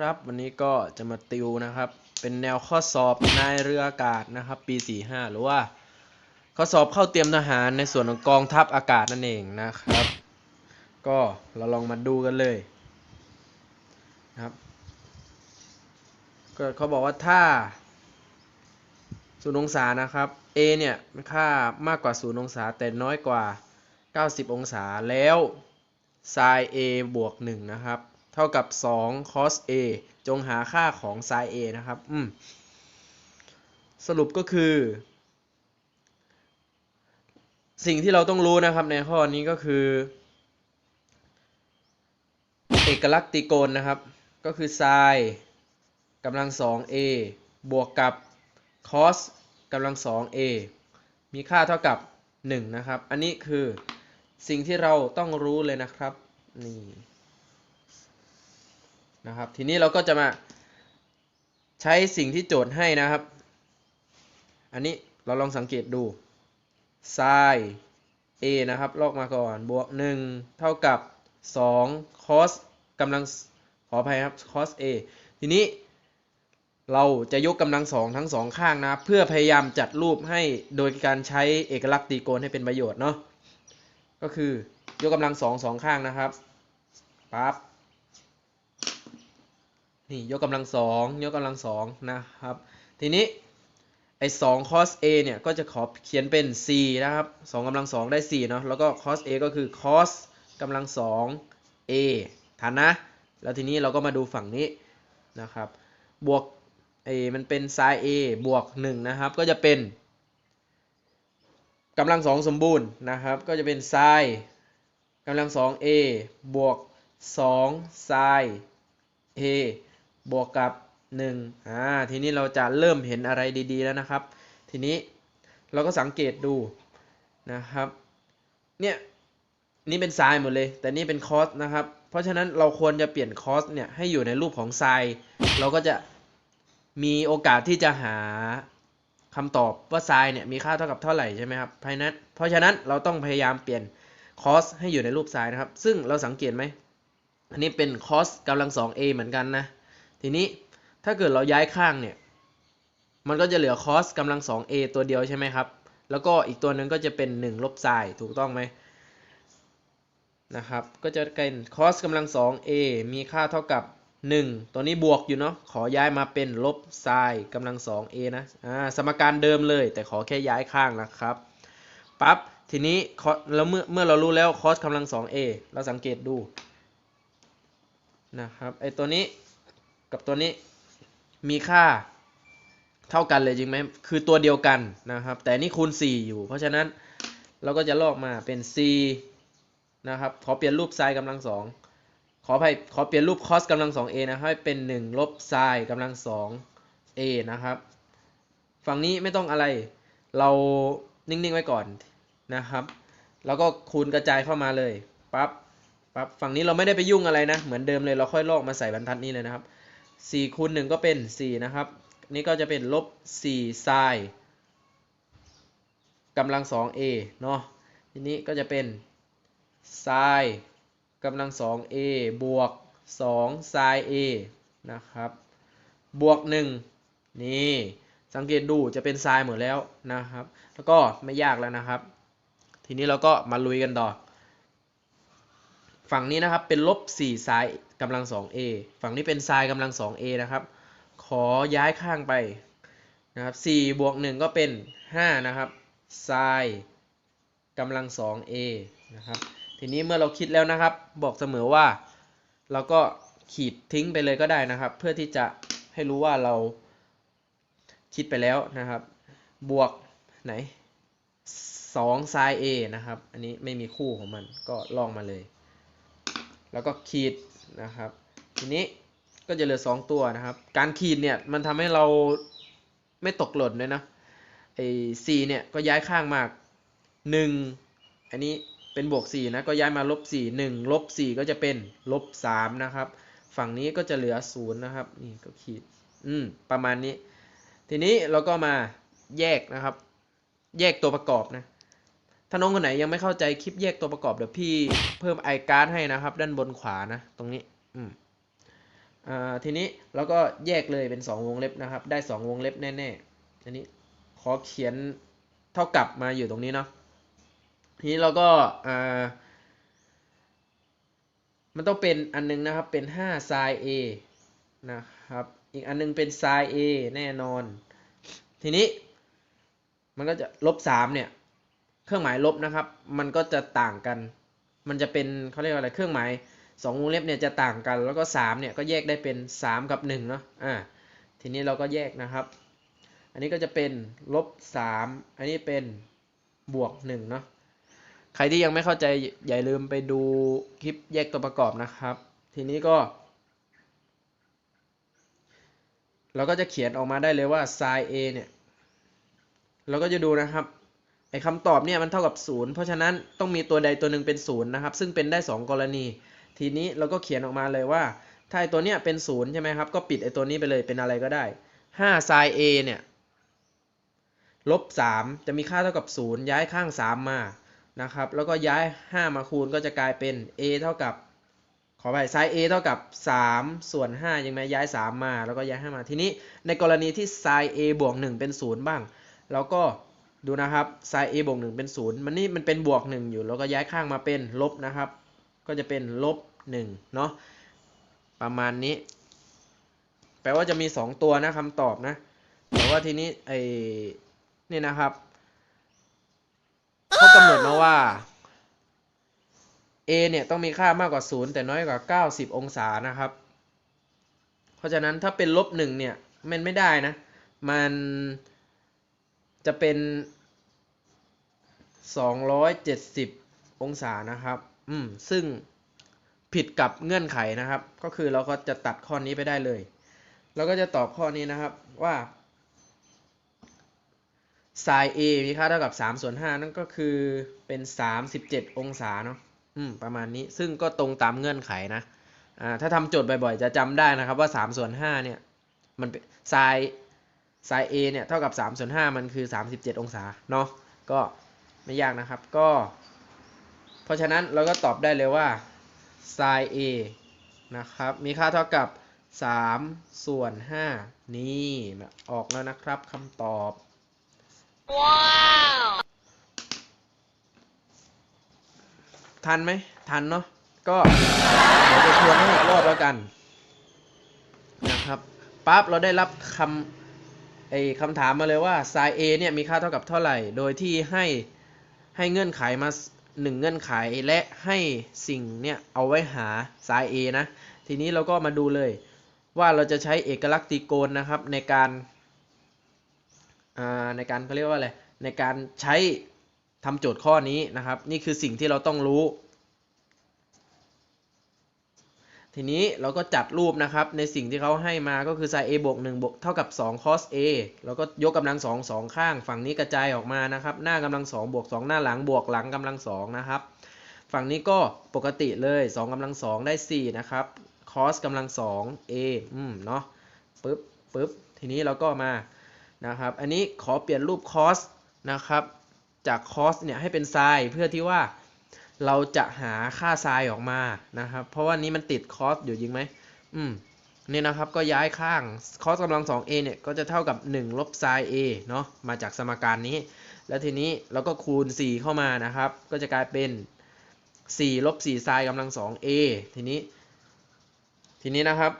ครับวันนี้ก็จะมาติวนะครับ เป็นแนวข้อสอบนายเรืออากาศนะครับ ปี 45 หรือว่า ข้อสอบเข้าเตรียมทหารในส่วนของกองทัพอากาศนั่นเองนะครับ ก็เราลองมาดูกันเลยนะครับก็เขาบอกว่าถ้าศูนย์องศานะครับ A เนี่ยค่ามากกว่าศูนย์องศาแต่น้อยกว่า 90 องศาแล้ว sin A บวก1นะครับ เท่ากับ2 cos A จงหาค่าของ sin A นะครับ อืม สรุปก็คือ สิ่งที่เราต้องรู้นะครับในข้อนี้ก็คือ เอกลักษณ์ตรีโกณนะครับ ก็คือ sin กำลัง 2a บวกกับ cos กำลัง 2a มีค่าเท่ากับ 1 นะครับ อันนี้คือสิ่งที่เราต้องรู้เลยนะครับ นี่ นะครับ ทีนี้เราก็จะมาใช้สิ่งที่โจทย์ให้นะครับ อันนี้เราลองสังเกตดู sin a นะครับ ลอกมาก่อนบวก 1 เท่ากับ 2 cos กำลังขออภัยครับ cos a ทีนี้เราจะยกกำลังสองทั้งสองข้างนะเพื่อพยายามจัดรูปให้โดยการใช้เอกลักษณ์ตรีโกณให้เป็นประโยชน์เนาะก็คือยกกำลังสองสองข้างนะครับปั๊บ นี่ยกกำลังสองยกกำลังสองนะครับ ทีนี้ไอ้สอง cos a เนี่ย ก็จะขอเขียนเป็น c นะครับสองกำลังสองได้4เนาะแล้วก็ cos a ก็คือ cos กำลังสอง a ทันนะ แล้วทีนี้เราก็มาดูฝั่งนี้นะครับ บวกเอมันเป็น sin a บวก1นะครับ ก็จะเป็นกำลังสองสมบูรณ์นะครับ ก็จะเป็น sin กำลังสอง a บวก2 sin a บวกกับ1อ่าทีนี้เราจะเริ่มเห็นอะไรดีๆแล้วนะครับ ทีนี้เราก็สังเกตดูนะครับ เนี่ยนี่เป็น sin หมดเลย แต่นี่เป็น cos นะครับ เพราะฉะนั้นเราควรจะเปลี่ยน cos เนี่ยให้อยู่ในรูปของ sin เราก็จะมีโอกาสที่จะหาคำตอบว่า sin เนี่ยมีค่าเท่ากับเท่าไหร่ใช่ไหมครับเพราะนั้นเพราะฉะนั้นเราต้องพยายามเปลี่ยน cos ให้อยู่ในรูป sin นะครับ ซึ่งเราสังเกตไหมอันนี้เป็น cos กำลัง 2a เหมือนกันนะ ทีนี้ถ้าเกิดเราย้ายข้างเนี่ย มันก็จะเหลือ cos กำลัง 2a ตัวเดียวใช่ไหมครับ แล้วก็อีกตัวหนึ่งก็จะเป็น 1 ลบ sin ถูกต้องไหมนะครับ ก็จะเป็น cos กำลัง 2a มีค่าเท่ากับ 1 ตัวนี้บวกอยู่เนาะ ขอย้ายมาเป็นลบ sin กำลัง 2a นะอ่าสมการเดิมเลย แต่ขอแค่ย้ายข้างนะครับปั๊บทีนี้แล้วเมื่อเมื่อเรารู้แล้ว cos กำลัง 2a เราสังเกตดูนะครับไอตัวนี้ กับตัวนี้มีค่าเท่ากันเลยจริงไหมคือตัวเดียวกันนะครับ แต่นี่คูณ 4 อยู่ เพราะฉะนั้นเราก็จะลอกมาเป็น c นะครับ ขอเปลี่ยนรูป sin กำลัง2ขออภัยขอเปลี่ยนรูป cos กำลัง 2a นะให้เป็น 1 ลบ sin กำลัง 2a นะครับ ฝั่งนี้ไม่ต้องอะไรเรานิ่ง ๆ ไว้ก่อนนะครับ แล้วก็คูณกระจายเข้ามาเลยปั๊บปั๊บฝั่งนี้เราไม่ได้ไปยุ่งอะไรนะ เหมือนเดิมเลยเราค่อยลอกมาใส่บรรทัดนี้เลยนะครับ 4คูณ1ก็เป็น 4 นะครับ นี่ก็จะเป็นลบ4 sin กำลัง 2a เนาะทีนี้ก็จะเป็น sin กำลัง 2a บวก2 sin a นะครับ บวก 1 นี่ สังเกตดูจะเป็น sin หมดแล้วนะครับ แล้วก็ไม่ยากแล้วนะครับ ทีนี้เราก็มาลุยกันต่อ ฝั่งนี้นะครับเป็นลบ4 sin กำลัง 2a ฝั่งนี้เป็น sin กำลัง 2a นะครับ ขอย้ายข้างไปนะครับ4บวก1ก็เป็น 5 นะครับ sin กำลัง 2a นะครับ ทีนี้เมื่อเราคิดแล้วนะครับ บอกเสมอว่า เราก็ขีดทิ้งไปเลยก็ได้นะครับ เพื่อที่จะให้รู้ว่าเราคิดไปแล้วนะครับ บวกไหน2 sin a นะครับ อันนี้ไม่มีคู่ของมันก็ลองมาเลย แล้วก็ขีดนะครับ ทีนี้ก็จะเหลือ 2 ตัวนะครับ การขีดเนี่ยมันทำให้เราไม่ตกหล่นเลยนะไอ้สี่เนี่ยก็ย้ายข้างมากหนึ่งอันนี้เป็นบวกสี่นะก็ย้ายมาลบสี่หนึ่งลบสี่ก็จะเป็นลบสามนะครับ ฝั่งนี้ก็จะเหลือศูนย์นะครับนี่ก็ขีดอืมประมาณนี้ ทีนี้เราก็มาแยกนะครับ แยกตัวประกอบนะ ถ้าน้องคนไหนยังไม่เข้าใจคลิปแยกตัวประกอบเดี๋ยวพี่เพิ่มไอการ์ดให้นะครับ ด้านบนขวานะ ตรงนี้อืมอ่าทีนี้เราก็แยกเลยเป็น 2 วงเล็บนะครับ ได้ 2 วงเล็บแน่ๆอันนี้ขอเขียนเท่ากับมาอยู่ตรงนี้เนาะทีนี้เราก็อ่ามันต้องเป็นอันนึงนะครับเป็น5 sin a นะครับ อีกอันนึงเป็น sin a แน่นอน ทีนี้มันก็จะลบ3เนี่ย เครื่องหมายลบนะครับ มันก็จะต่างกัน มันจะเป็นเขาเรียกว่าอะไร เครื่องหมายสองวงเล็บเนี่ยจะต่างกัน แล้วก็3เนี่ยก็แยกได้เป็น 3 กับ1เนาะ อ่า ทีนี้เราก็แยกนะครับ อันนี้ก็จะเป็นลบ3อันนี้เป็นบวก1เนาะ ใครที่ยังไม่เข้าใจอย่าลืมไปดูคลิปแยกตัวประกอบนะครับ ทีนี้ก็ เราก็จะเขียนออกมาได้เลยว่า sin a เนี่ย เราก็จะดูนะครับ ไอ้คำตอบเนี่ยมันเท่ากับ 0 เพราะฉะนั้นต้องมีตัวใดตัวหนึ่งเป็น 0 นะครับ ซึ่งเป็นได้ 2 กรณี ทีนี้เราก็เขียนออกมาเลยว่า ถ้าไอ้ตัวเนี้ยเป็น 0 ใช่ไหมครับ ก็ปิดไอ้ตัวนี้ไปเลยเป็นอะไรก็ได้5 sin a เนี่ยลบ 3 จะมีค่าเท่ากับ 0 ย้ายข้าง 3 มานะครับ แล้วก็ย้าย 5 มาคูณก็จะกลายเป็น a เท่ากับ ขอไป sin a เท่ากับ 3 ส่วน5ยังไงย้าย 3 มา แล้วก็ย้าย 5 มา ทีนี้ในกรณีที่ sin a บวก 1 เป็น 0 บ้างเราก็ ดูนะครับ sin a บวก1เป็น0มันนี่มันเป็นบวก1อยู่ แล้วก็ย้ายข้างมาเป็นลบนะครับ ก็จะเป็นลบ1เนาะประมาณนี้ แปลว่าจะมี2ตัวนะคำตอบนะ แต่ว่าทีนี้ไอ้นี่นะครับเขากำหนดมาว่า a เนี่ยต้องมีค่ามากกว่า 0 แต่น้อยกว่า 90 องศานะครับ เพราะฉะนั้นถ้าเป็นลบ1เนี่ยมันไม่ได้นะ มัน จะเป็น 270 องศานะครับ อืม ซึ่งผิดกับเงื่อนไขนะครับ ก็คือเราก็จะตัดข้อนี้ไปได้เลย เราก็จะตอบข้อนี้นะครับว่า sin a มีค่าเท่ากับ3ส่วน5นั่นก็คือเป็น 37 องศาเนาะ อืม ประมาณนี้ ซึ่งก็ตรงตามเงื่อนไขนะ อ่า ถ้าทำโจทย์บ่อยๆ จะจำได้นะครับว่า3ส่วน5เนี่ย มันเป็น sin sin a เนี่ยเท่ากับ3ส่วน5มันคือ 37 องศาเนาะก็ไม่ยากนะครับก็ เพราะฉะนั้นเราก็ตอบได้เลยว่า sin a นะครับมีค่าเท่ากับ 3 ส่วน 5 นี่นะออกแล้วนะครับคำตอบ Wow! ทันไหมทันเนาะก็เดี๋ยวจะทวนให้อีกรอบแล้วกันนะครับปั๊บเราได้รับคำไอคำถามมาเลยว่า sin a เนี่ยมีค่าเท่ากับเท่าไหร่ โดยที่ให้ให้เงื่อนไขมาหนึ่งเงื่อนไขและให้สิ่งเนี่ยเอาไว้หา sin a นะ ทีนี้เราก็มาดูเลยว่าเราจะใช้เอกลักษณ์ตรีโกณนะครับในการในการเขาเรียกว่าอะไรในการใช้ทำโจทย์ข้อนี้นะครับ นี่คือสิ่งที่เราต้องรู้ ทีนี้เราก็จัดรูปนะครับในสิ่งที่เขาให้มาก็คือ sin a บวก1บวกเท่ากับ2 cos a แล้วก็ยกกำลังสองสองข้าง ฝั่งนี้กระจายออกมานะครับหน้ากำลังสองบวก2 หน้าหลังบวกหลังกำลังสองนะครับฝั่งนี้ก็ปกติเลย2กำลังสองได้4นะครับ cos กำลังสอง a อืมเนาะปึ๊บปึ๊บทีนี้เราก็มานะครับอันนี้ขอเปลี่ยนรูป cos นะครับจาก cos เนี่ยให้เป็น sin เพื่อที่ว่า เราจะหาค่า sin ออกมานะครับ เพราะว่านี้มันติด cos อยู่จริงไหมอืมนี่นะครับก็ย้ายข้าง cos กำลัง 2a เนี่ยก็จะเท่ากับ 1 ลบ sin a เนาะมาจากสมการนี้ แล้วทีนี้เราก็คูณ 4 เข้ามานะครับ ก็จะกลายเป็น 4 ลบ4 sin กำลัง 2a ทีนี้ ทีนี้นะครับ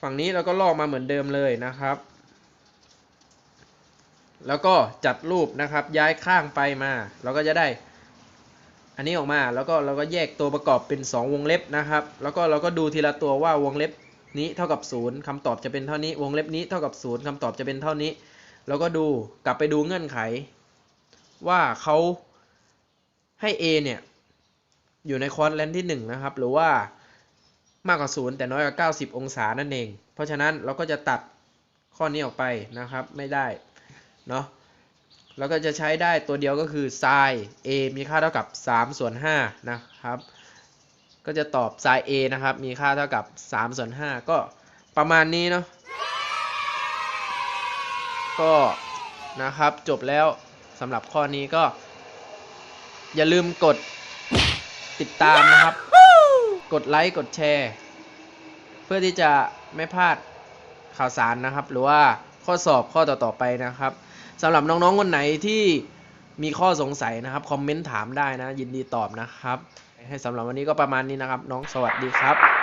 ฝั่งนี้เราก็ลอกมาเหมือนเดิมเลยนะครับ แล้วก็จัดรูปนะครับ ย้ายข้างไปมา เราก็จะได้ อันนี้ออกมาแล้วก็เราก็แยกตัวประกอบเป็น 2 วงเล็บนะครับ แล้วก็เราก็ดูทีละตัวว่าวงเล็บนี้เท่ากับ 0คำตอบจะเป็นเท่านี้ วงเล็บนี้เท่ากับ 0คำตอบจะเป็นเท่านี้ แล้วก็ดูกลับไปดูเงื่อนไข ว่าเขาให้ a เนี่ยอยู่ในคอร์สแลนที่ 1 นะครับ หรือว่ามากกว่า 0 แต่น้อยกว่า 90 องศานั่นเอง เพราะฉะนั้นเราก็จะตัดข้อนี้ออกไปนะครับ ไม่ได้ เนาะเราก็จะใช้ได้ตัวเดียวก็คือ sin a มีค่าเท่ากับ3ส่วน5นะครับ ก็จะตอบ sin a นะครับ มีค่าเท่ากับ3ส่วน5ก็ประมาณนี้เนาะก็นะครับจบแล้วสำหรับข้อนี้ก็ อย่าลืมกดติดตามนะครับ กดไลค์กดแชร์ เพื่อที่จะไม่พลาดข่าวสารนะครับ หรือว่าข้อสอบข้อต่อๆไปนะครับ สำหรับน้องๆคนไหนที่มีข้อสงสัยนะครับคอมเมนต์ถามได้นะ ยินดีตอบนะครับ ให้สำหรับวันนี้ก็ประมาณนี้นะครับ น้องสวัสดีครับ